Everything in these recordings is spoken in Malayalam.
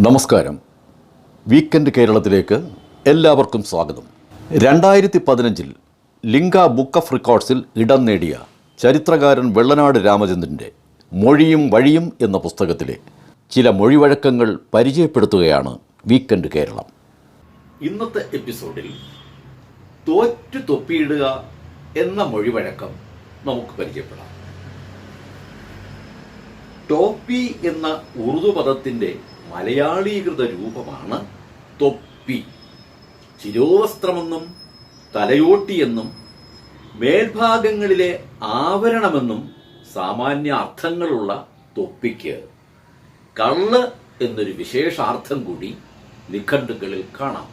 നമസ്കാരം. വീക്കെൻഡ് കേരളത്തിലേക്ക് എല്ലാവർക്കും സ്വാഗതം. രണ്ടായിരത്തി പതിനഞ്ചിൽ ലിംഗ ബുക്ക് ഓഫ് റെക്കോർഡ്സിൽ ഇടം നേടിയ ചരിത്രകാരൻ വെള്ളനാട് രാമചന്ദ്രന്റെ മൊഴിയും വഴിയും എന്ന പുസ്തകത്തിലെ ചില മൊഴിവഴക്കങ്ങൾ പരിചയപ്പെടുത്തുകയാണ് വീക്കെൻഡ് കേരളം. ഇന്നത്തെ എപ്പിസോഡിൽ തോറ്റു തൊപ്പിയിടുക എന്ന മൊഴിവഴക്കം നമുക്ക് പരിചയപ്പെടാം. ടോപ്പി എന്ന ഉറുദു പദത്തിന്റെ മലയാളീകൃത രൂപമാണ് തൊപ്പി. ശിരോവസ്ത്രമെന്നും തലയോട്ടിയെന്നും മേൽഭാഗങ്ങളിലെ ആവരണമെന്നും സാമാന്യ അർത്ഥങ്ങളുള്ള തൊപ്പിക്ക് കള്ള് എന്നൊരു വിശേഷാർത്ഥം കൂടി നിഘണ്ടുകളിൽ കാണാം.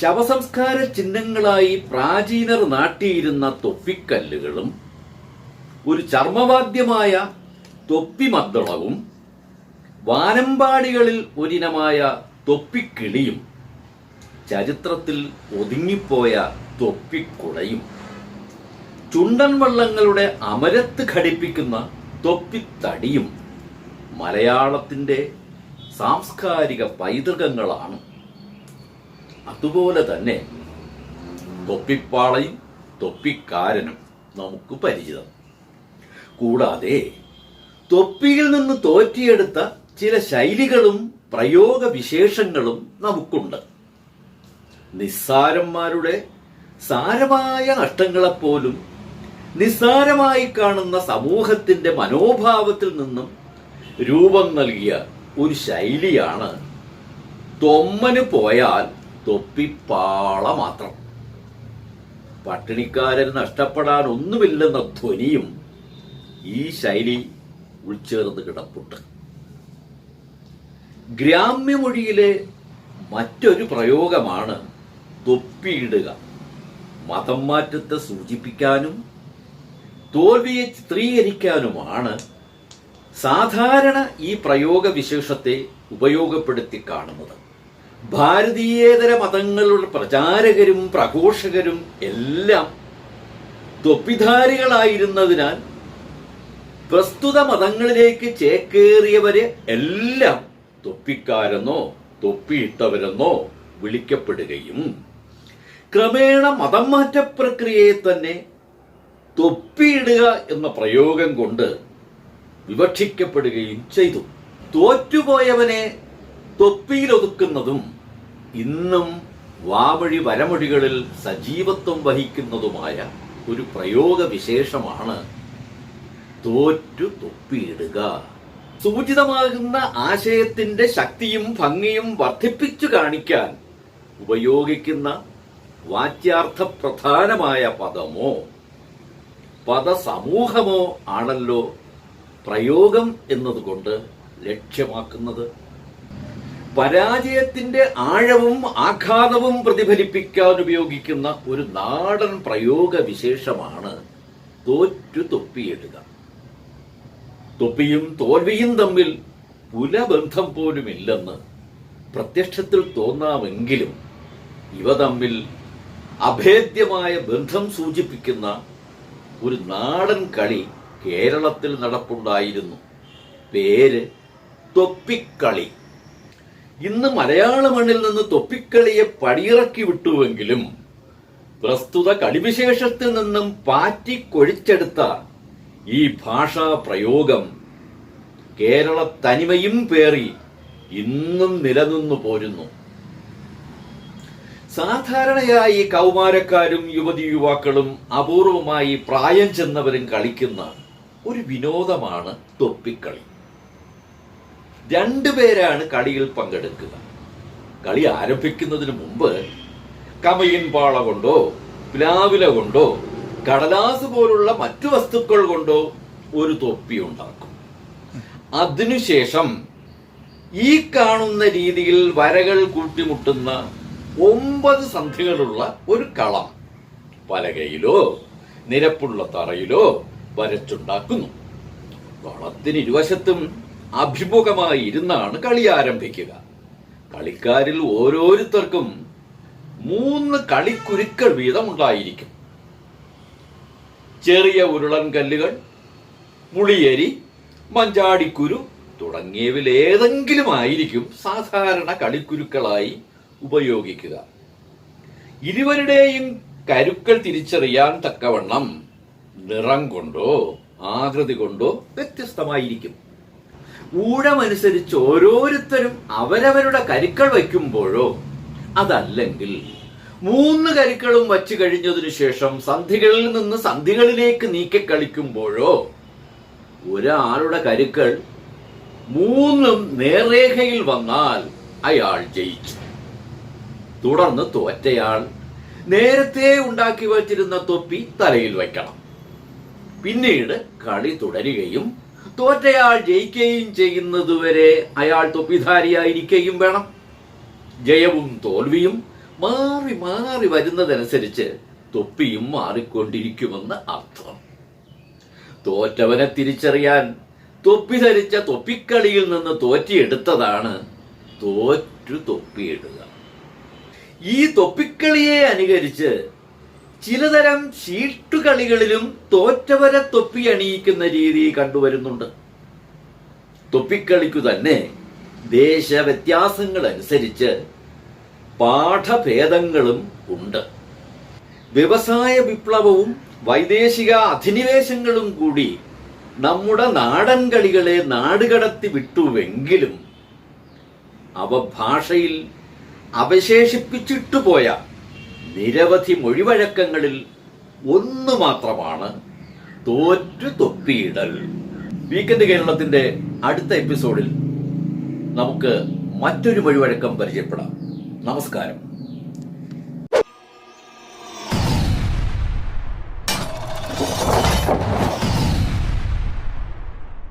ശവസംസ്കാര ചിഹ്നങ്ങളായി പ്രാചീനർ നാട്ടിയിരുന്ന തൊപ്പിക്കല്ലുകളും ഒരു ചർമ്മവാദ്യമായ തൊപ്പിമദ്ദളവും വാനമ്പാടികളിൽ ഒരിനമായ തൊപ്പിക്കിളിയും ചരിത്രത്തിൽ ഒതുങ്ങിപ്പോയ തൊപ്പിക്കുടയും. ചുണ്ടൻ വള്ളങ്ങളുടെ അമരത്ത് ഘടിപ്പിക്കുന്ന തൊപ്പിത്തടിയും മലയാളത്തിന്റെ സാംസ്കാരിക പൈതൃകങ്ങളാണ്. അതുപോലെ തന്നെ തൊപ്പിപ്പാളയും തൊപ്പിക്കാരനും നമുക്ക് പരിചിതം. കൂടാതെ തൊപ്പിയിൽ നിന്ന് തോറ്റിയെടുത്ത ചില ശൈലികളും പ്രയോഗവിശേഷങ്ങളും നമുക്കുണ്ട്. നിസ്സാരന്മാരുടെ സാരമായ നഷ്ടങ്ങളെപ്പോലും നിസ്സാരമായി കാണുന്ന സമൂഹത്തിന്റെ മനോഭാവത്തിൽ നിന്നും രൂപം നൽകിയ ഒരു ശൈലിയാണ് തൊമ്മന് പോയാൽ തൊപ്പിപ്പാള മാത്രം. പട്ടിണിക്കാരൻ നഷ്ടപ്പെടാൻ ഒന്നുമില്ലെന്ന ധ്വനിയും ഈ ശൈലി ഉൾച്ചേർന്ന് കിടപ്പുണ്ട്. ഗ്രാമ്യമൊഴിയിലെ മറ്റൊരു പ്രയോഗമാണ് തൊപ്പിയിടുക. മതം മാറ്റത്തെ സൂചിപ്പിക്കാനും തോൽവിയെ ചിത്രീകരിക്കാനുമാണ് സാധാരണ ഈ പ്രയോഗ വിശേഷത്തെ ഉപയോഗപ്പെടുത്തി കാണുന്നത്. ഭാരതീയേതര മതങ്ങളുടെ പ്രചാരകരും പ്രഘോഷകരും എല്ലാം തൊപ്പിധാരികളായിരുന്നതിനാൽ പ്രസ്തുത മതങ്ങളിലേക്ക് ചേക്കേറിയവരെ എല്ലാം തൊപ്പിക്കാരെന്നോ തൊപ്പിയിട്ടവരെന്നോ വിളിക്കപ്പെടുകയും ക്രമേണ മതം മാറ്റ പ്രക്രിയയെ തന്നെ തൊപ്പിയിടുക എന്ന പ്രയോഗം കൊണ്ട് വിവക്ഷിക്കപ്പെടുകയും ചെയ്തു. തോറ്റുപോയവനെ തൊപ്പിയിലൊതുക്കുന്നതും ഇന്നും വാമൊഴി വരമൊഴികളിൽ സജീവത്വം വഹിക്കുന്നതുമായ ഒരു പ്രയോഗവിശേഷമാണ് തോറ്റു തൊപ്പിയിടുക. സൂചിതമാകുന്ന ആശയത്തിന്റെ ശക്തിയും ഭംഗിയും വർദ്ധിപ്പിച്ചു കാണിക്കാൻ ഉപയോഗിക്കുന്ന വാച്യാർത്ഥ പ്രധാനമായ പദമോ പദസമൂഹമോ ആണല്ലോ പ്രയോഗം എന്നതുകൊണ്ട് ലക്ഷ്യമാക്കുന്നത്. പരാജയത്തിന്റെ ആഴവും ആഘാതവും പ്രതിഫലിപ്പിക്കാൻ ഉപയോഗിക്കുന്ന ഒരു നാടൻ പ്രയോഗ വിശേഷമാണ് തോറ്റു തൊപ്പിയിടുക തൊപ്പിയും തോൽവിയും തമ്മിൽ പുലബന്ധം പോലുമില്ലെന്ന് പ്രത്യക്ഷത്തിൽ തോന്നാമെങ്കിലും ഇവ തമ്മിൽ അഭേദ്യമായ ബന്ധം സൂചിപ്പിക്കുന്ന ഒരു നാടൻ കളി കേരളത്തിൽ നടപ്പുണ്ടായിരുന്നു. പേര് തൊപ്പിക്കളി. ഇന്ന് മലയാള മണ്ണിൽ നിന്ന് തൊപ്പിക്കളിയെ പടിയിറക്കി വിട്ടുവെങ്കിലും പ്രസ്തുത കളിവിശേഷത്തിൽ നിന്നും പാറ്റിക്കൊഴിച്ചെടുത്ത ഈ ഭാഷാ പ്രയോഗം കേരള തനിമയും പേറി ഇന്നും നിലനിന്നു പോരുന്നു. സാധാരണയായി കൗമാരക്കാരും യുവതി യുവാക്കളും അപൂർവമായി പ്രായം ചെന്നവരും കളിക്കുന്ന ഒരു വിനോദമാണ് തൊപ്പിക്കളി. രണ്ടുപേരാണ് കളിയിൽ പങ്കെടുക്കുക. കളി ആരംഭിക്കുന്നതിന് മുമ്പ് കമയിൻ പാള കൊണ്ടോ പ്ലാവില കൊണ്ടോ കടലാസ് പോലുള്ള മറ്റു വസ്തുക്കൾ കൊണ്ടോ ഒരു തൊപ്പി ഉണ്ടാക്കും. അതിനുശേഷം ഈ കാണുന്ന രീതിയിൽ വരകൾ കൂട്ടിമുട്ടുന്ന ഒമ്പത് സന്ധികളുള്ള ഒരു കളം പലകയിലോ നിരപ്പുള്ള തറയിലോ വരച്ചുണ്ടാക്കുന്നു. കളത്തിന് ഇരുവശത്തും അഭിമുഖമായി ഇരുന്നാണ് കളി ആരംഭിക്കുക. കളിക്കാരിൽ ഓരോരുത്തർക്കും മൂന്ന് കളിക്കുരുക്കൾ വീതം ഉണ്ടായിരിക്കും ചെറിയ ഉരുളൻ കല്ലുകൾ പുളിയരി മഞ്ചാടിക്കുരു തുടങ്ങിയവയിൽ ഏതെങ്കിലും ആയിരിക്കും സാധാരണ കളിക്കുരുക്കളായി ഉപയോഗിക്കുക. ഇരുവരുടെയും കരുക്കൾ തിരിച്ചറിയാൻ തക്കവണ്ണം നിറം കൊണ്ടോ ആകൃതി കൊണ്ടോ വ്യത്യസ്തമായിരിക്കും. ഊഴമനുസരിച്ച് ഓരോരുത്തരും അവരവരുടെ കരുക്കൾ വയ്ക്കുമ്പോഴോ അതല്ലെങ്കിൽ മൂന്ന് കരുക്കളും വച്ചു കഴിഞ്ഞതിനു ശേഷം സന്ധികളിൽ നിന്ന് സന്ധികളിലേക്ക് നീക്കി കളിക്കുമ്പോഴോ ഒരാളുടെ കരുക്കൾ മൂന്നും നേർരേഖയിൽ വന്നാൽ അയാൾ ജയിച്ചു. തുടർന്ന് തോറ്റയാൾ നേരത്തെ ഉണ്ടാക്കി വച്ചിരുന്ന തൊപ്പി തലയിൽ വയ്ക്കണം. പിന്നീട് കളി തുടരുകയും തോറ്റയാൾ ജയിക്കുകയും ചെയ്യുന്നതുവരെ അയാൾ തൊപ്പിധാരിയായിരിക്കുകയും വേണം. ജയവും തോൽവിയും മാറി മാറി വരുന്നതനുസരിച്ച് തൊപ്പിയും മാറിക്കൊണ്ടിരിക്കുമെന്ന് അർത്ഥം. തോറ്റവനെ തിരിച്ചറിയാൻ തൊപ്പി ധരിച്ച തൊപ്പിക്കളിയിൽ നിന്ന് തോറ്റിയെടുത്തതാണ് തോറ്റു തൊപ്പിയിടുക. ഈ തൊപ്പിക്കളിയെ അനുകരിച്ച് ചിലതരം ചീട്ടുകളികളിലും തോറ്റവരെ തൊപ്പി അണിയിക്കുന്ന രീതി കണ്ടുവരുന്നുണ്ട്. തൊപ്പിക്കളിക്കു തന്നെ ദേശവ്യത്യാസങ്ങൾ അനുസരിച്ച് പാഠഭേദങ്ങളും ഉണ്ട്. വ്യവസായ വിപ്ലവവും വൈദേശിക അധിനിവേശങ്ങളും കൂടി നമ്മുടെ നാടൻ കളികളെ നാടുകടത്തി വിട്ടുവെങ്കിലും അവ ഭാഷയിൽ അവശേഷിപ്പിച്ചിട്ടു പോയ നിരവധി മൊഴിവഴക്കങ്ങളിൽ ഒന്ന് മാത്രമാണ് തോറ്റു തൊപ്പിയിടൽ. വീക്കെൻഡ് കേരളത്തിന്റെ അടുത്ത എപ്പിസോഡിൽ നമുക്ക് മറ്റൊരു മൊഴിവഴക്കം പരിചയപ്പെടാം. നമസ്കാരം.